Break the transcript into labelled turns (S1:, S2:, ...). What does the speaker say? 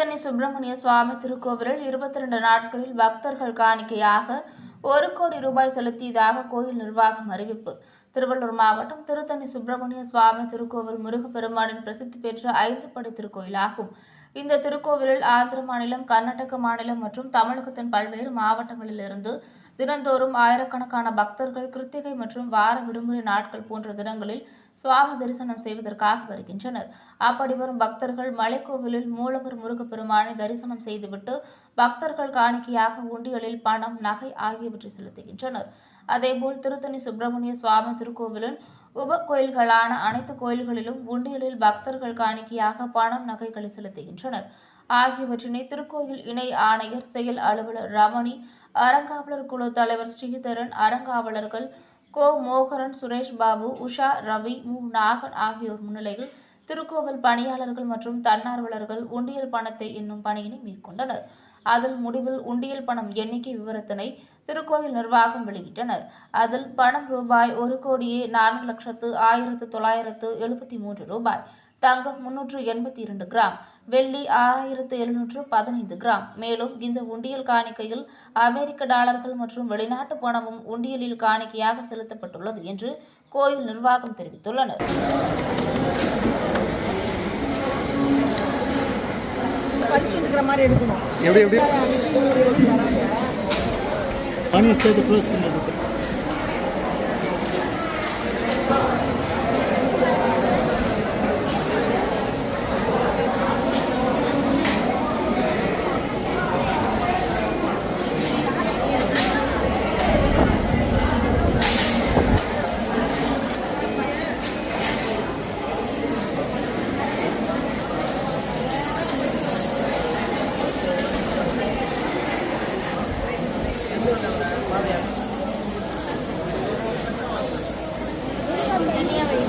S1: திருத்தணி சுப்பிரமணிய சுவாமி திருக்கோவிலில் இருபத்தி ரெண்டு நாட்களில் பக்தர்கள் காணிக்கையாக ஒரு கோடி ரூபாய் செலுத்தியதாக கோயில் நிர்வாகம் அறிவிப்பு. திருவள்ளூர் மாவட்டம் திருத்தணி சுப்பிரமணிய சுவாமி திருக்கோவில் முருகப்பெருமானின் பிரசித்தி பெற்ற ஐந்து படை திருக்கோயிலாகும். இந்த திருக்கோவிலில் ஆந்திர மாநிலம் கர்நாடக மாநிலம் மற்றும் தமிழகத்தின் பல்வேறு மாவட்டங்களிலிருந்து தினந்தோறும் ஆயிரக்கணக்கான பக்தர்கள் கிருத்திகை மற்றும் வார விடுமுறை நாட்கள் போன்ற தினங்களில் சுவாமி தரிசனம் செய்வதற்காக வருகின்றனர். அப்படி வரும் பக்தர்கள் மலைக்கோவிலில் மூலவர் முருகப்பெருமானை தரிசனம் செய்துவிட்டு பக்தர்கள் காணிக்கையாக உண்டியலில் பணம் நகை ஆகியவற்றை செலுத்துகின்றனர். அதேபோல் திருத்தணி சுப்பிரமணிய சுவாமி திருக்கோவிலின் உப கோயில்களான அனைத்து கோயில்களிலும் உண்டியலில் பக்தர்கள் காணிக்கையாக பணம் நகைகளை செலுத்துகின்றனர். ஆகியவற்றினை திருக்கோயில் இணை ஆணையர் செயல் அலுவலர் ரமணி அறங்காவலர் குழு தலைவர் ஸ்ரீதரன் அறங்காவலர்கள் கோ மோகரன் சுரேஷ் பாபு உஷா ரவி மு. நாகன் ஆகியோர் முன்னிலையில் திருக்கோவில் பணியாளர்கள் மற்றும் தன்னார்வலர்கள் உண்டியல் பணத்தை என்னும் பணியினை மேற்கொண்டனர். அதில் முடிவில் உண்டியல் பணம் எண்ணிக்கை விவரத்தினை திருக்கோயில் நிர்வாகம் வெளியிட்டனர். அதில் பணம் ரூபாய் ஒரு கோடியே நான்கு லட்சத்து ஆயிரத்து தொள்ளாயிரத்து எழுபத்தி மூன்று ரூபாய் தங்கம் முன்னூற்று எண்பத்தி இரண்டு கிராம் வெள்ளி ஆறாயிரத்து எழுநூற்று பதினைந்து கிராம். மேலும் இந்த உண்டியல் காணிக்கையில் அமெரிக்க டாலர்கள் மற்றும் வெளிநாட்டு பணமும் உண்டியலில் காணிக்கையாக செலுத்தப்பட்டுள்ளது என்று கோயில் நிர்வாகம் தெரிவித்துள்ளனர்.
S2: படிச்சுட்டு இருக்கிற மாதிரி எடுக்கணும்
S3: எப்படி எப்படி?